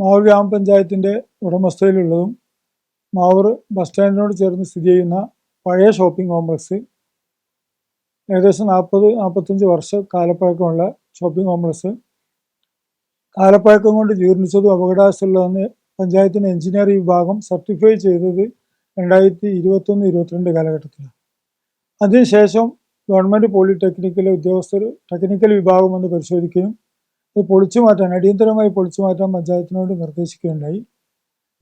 മാവൂർ ഗ്രാമപഞ്ചായത്തിന്റെ ഉടമസ്ഥതയിലുള്ളതും മാവൂർ ബസ് സ്റ്റാൻഡിനോട് ചേർന്ന് സ്ഥിതി ചെയ്യുന്ന പഴയ ഷോപ്പിംഗ് കോംപ്ലക്സ് ഏകദേശം നാൽപ്പത് നാൽപ്പത്തഞ്ച് വർഷ കാലപ്പഴക്കമുള്ള ഷോപ്പിംഗ് കോംപ്ലക്സ്. കാലപ്പഴക്കം കൊണ്ട് ജീർണിച്ചതും അപകടാവസ്ഥയുള്ളതെന്ന് പഞ്ചായത്തിന്റെ എഞ്ചിനീയറിംഗ് വിഭാഗം സർട്ടിഫൈ ചെയ്തത് രണ്ടായിരത്തി ഇരുപത്തൊന്ന് ഇരുപത്തിരണ്ട് കാലഘട്ടത്തിലാണ്. അതിനുശേഷം ഗവൺമെന്റ് പോളിടെക്നിക്കിലെ ഉദ്യോഗസ്ഥർ ടെക്നിക്കൽ വിഭാഗം വന്ന് പരിശോധിക്കുകയും ഇത് പൊളിച്ചു മാറ്റാൻ അടിയന്തരമായി പൊളിച്ചു മാറ്റാൻ പഞ്ചായത്തിനോട് നിർദ്ദേശിക്കുകയുണ്ടായി.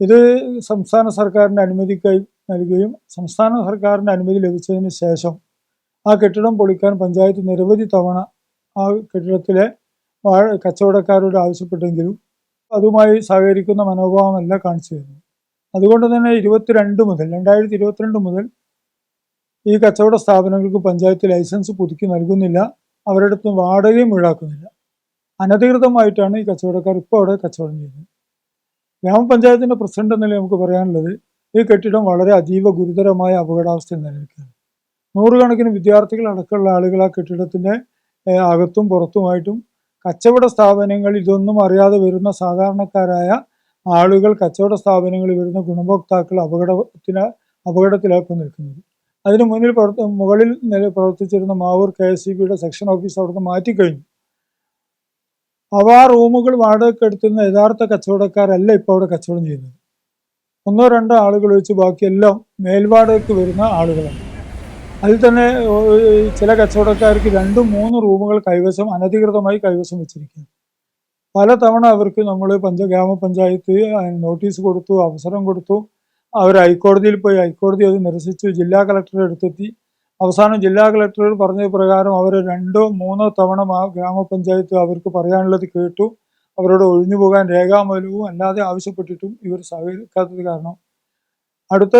ഇത് സംസ്ഥാന സർക്കാരിന്റെ അനുമതിക്കായി നൽകുകയും സംസ്ഥാന സർക്കാരിന്റെ അനുമതി ലഭിച്ചതിന് ശേഷം ആ കെട്ടിടം പൊളിക്കാൻ പഞ്ചായത്ത് നിരവധി തവണ ആ കെട്ടിടത്തിലെ വാഴ കച്ചവടക്കാരോട് ആവശ്യപ്പെട്ടെങ്കിലും അതുമായി സഹകരിക്കുന്ന മനോഭാവമല്ല കാണിച്ചു തരുന്നത്. അതുകൊണ്ട് തന്നെ ഇരുപത്തിരണ്ട് മുതൽ രണ്ടായിരത്തി ഇരുപത്തിരണ്ട് മുതൽ ഈ കച്ചവട സ്ഥാപനങ്ങൾക്ക് പഞ്ചായത്ത് ലൈസൻസ് പുതുക്കി നൽകുന്നില്ല. അവരുടെ അടുത്ത് വാടകയും ഈടാക്കുന്നില്ല. അനധികൃതമായിട്ടാണ് ഈ കച്ചവടക്കാർ ഇപ്പോൾ അവിടെ കച്ചവടം ചെയ്യുന്നത്. ഗ്രാമപഞ്ചായത്തിന്റെ പ്രസിഡന്റ് എന്ന നിലയിൽ നമുക്ക് പറയാനുള്ളത് ഈ കെട്ടിടം വളരെ അതീവ ഗുരുതരമായ അപകടാവസ്ഥയിൽ നിലനിൽക്കുകയാണ്. നൂറുകണക്കിന് വിദ്യാർത്ഥികൾ അടക്കമുള്ള ആളുകൾ ആ കെട്ടിടത്തിന്റെ അകത്തും പുറത്തുമായിട്ടും കച്ചവട സ്ഥാപനങ്ങൾ ഇതൊന്നും അറിയാതെ വരുന്ന സാധാരണക്കാരായ ആളുകൾ കച്ചവട സ്ഥാപനങ്ങളിൽ വരുന്ന ഗുണഭോക്താക്കൾ അപകടത്തിന് അപകടത്തിലാക്കി നിൽക്കുന്നത്. അതിന് മുന്നിൽ പ്രവർത്ത മുകളിൽ പ്രവർത്തിച്ചിരുന്ന മാവൂർ കെ എസ് സി ബിയുടെ സെക്ഷൻ ഓഫീസ് അവിടുന്ന് മാറ്റിക്കഴിഞ്ഞു. അവ ആ റൂമുകൾ വാടകയ്ക്ക് എടുത്തുന്ന യഥാർത്ഥ കച്ചവടക്കാരല്ല ഇപ്പോൾ അവിടെ കച്ചവടം ചെയ്യുന്നത്. ഒന്നോ രണ്ടോ ആളുകൾ ഒഴിച്ച് ബാക്കിയെല്ലാം മേൽവാടകയ്ക്ക് വരുന്ന ആളുകളാണ്. അതിൽ തന്നെ ചില കച്ചവടക്കാർക്ക് രണ്ടും മൂന്ന് റൂമുകൾ കൈവശം അനധികൃതമായി കൈവശം വെച്ചിരിക്കുന്നു പലതവണ അവർക്ക് നമ്മൾ പഞ്ച ഗ്രാമപഞ്ചായത്ത് നോട്ടീസ് കൊടുത്തു അവസരം കൊടുത്തു. അവർ ഹൈക്കോടതിയിൽ പോയി ഹൈക്കോടതി അത് നിരസിച്ചു ജില്ലാ കളക്ടറെ അടുത്തെത്തി. അവസാനം ജില്ലാ കളക്ടറോട് പറഞ്ഞ പ്രകാരം അവർ രണ്ടോ മൂന്നോ തവണ ആ ഗ്രാമപഞ്ചായത്ത് അവർക്ക് പറയാനുള്ളത് കേട്ടു. അവരോട് ഒഴിഞ്ഞു പോകാൻ രേഖാമൂലവും അല്ലാതെ ആവശ്യപ്പെട്ടിട്ടും ഇവർ സഹകരിക്കാത്തത് കാരണം. അടുത്ത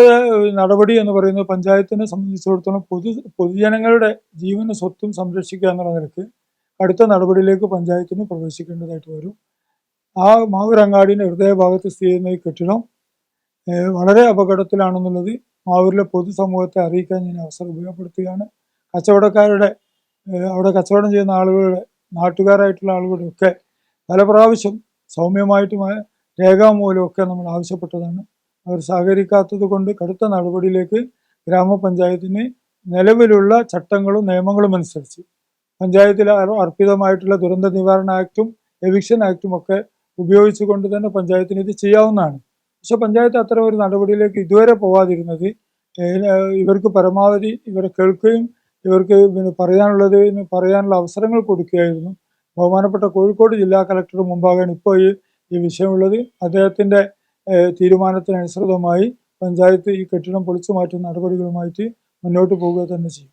നടപടി എന്ന് പറയുന്നത് പഞ്ചായത്തിനെ സംബന്ധിച്ചിടത്തോളം പൊതു പൊതുജനങ്ങളുടെ ജീവനും സ്വത്തും സംരക്ഷിക്കുക എന്നുള്ള നിലയ്ക്ക് അടുത്ത നടപടിയിലേക്ക് പഞ്ചായത്തിന് പ്രവേശിക്കേണ്ടതായിട്ട് വരും. ആ മാവൂരങ്ങാടിന്റെ ഹൃദയഭാഗത്ത് സ്ഥിതി ചെയ്യുന്ന ഈ കെട്ടിടം വളരെ അപകടത്തിലാണെന്നുള്ളത് മാവൂരിലെ പൊതുസമൂഹത്തെ അറിയിക്കാൻ ഞാൻ അവസരം ഉപയോഗപ്പെടുത്തുകയാണ്. കച്ചവടക്കാരുടെ അവിടെ കച്ചവടം ചെയ്യുന്ന ആളുകളുടെ നാട്ടുകാരായിട്ടുള്ള ആളുകളുടെ ഒക്കെ പല പ്രാവശ്യം സൗമ്യമായിട്ടുമായ രേഖാമൂലമൊക്കെ നമ്മൾ ആവശ്യപ്പെട്ടതാണ്. അവർ സഹകരിക്കാത്തത് കൊണ്ട് കടുത്ത നടപടിയിലേക്ക് ഗ്രാമപഞ്ചായത്തിന് നിലവിലുള്ള ചട്ടങ്ങളും നിയമങ്ങളും അനുസരിച്ച് പഞ്ചായത്തിൽ അർ- അർപ്പിതമായിട്ടുള്ള ദുരന്ത നിവാരണ ആക്റ്റും എവിക്ഷൻ ആക്റ്റും ഒക്കെ ഉപയോഗിച്ചുകൊണ്ട് തന്നെ പഞ്ചായത്തിന് ഇത് ചെയ്യാവുന്നതാണ്. പക്ഷെ പഞ്ചായത്ത് അത്തരം ഒരു നടപടിയിലേക്ക് ഇതുവരെ പോവാതിരുന്നത് ഇവർക്ക് പരമാവധി ഇവരെ കേൾക്കുകയും ഇവർക്ക് പിന്നെ പറയാനുള്ളത് പറയാനുള്ള അവസരങ്ങൾ കൊടുക്കുകയായിരുന്നു. ബഹുമാനപ്പെട്ട കോഴിക്കോട് ജില്ലാ കളക്ടർ മുമ്പാകാൻ ഇപ്പോൾ ഈ ഈ വിഷയമുള്ളത്. അദ്ദേഹത്തിന്റെ തീരുമാനത്തിനനുസൃതമായി പഞ്ചായത്ത് ഈ കെട്ടിടം പൊളിച്ചു മാറ്റുന്ന നടപടികളുമായിട്ട് മുന്നോട്ട് പോവുക തന്നെ ചെയ്യും.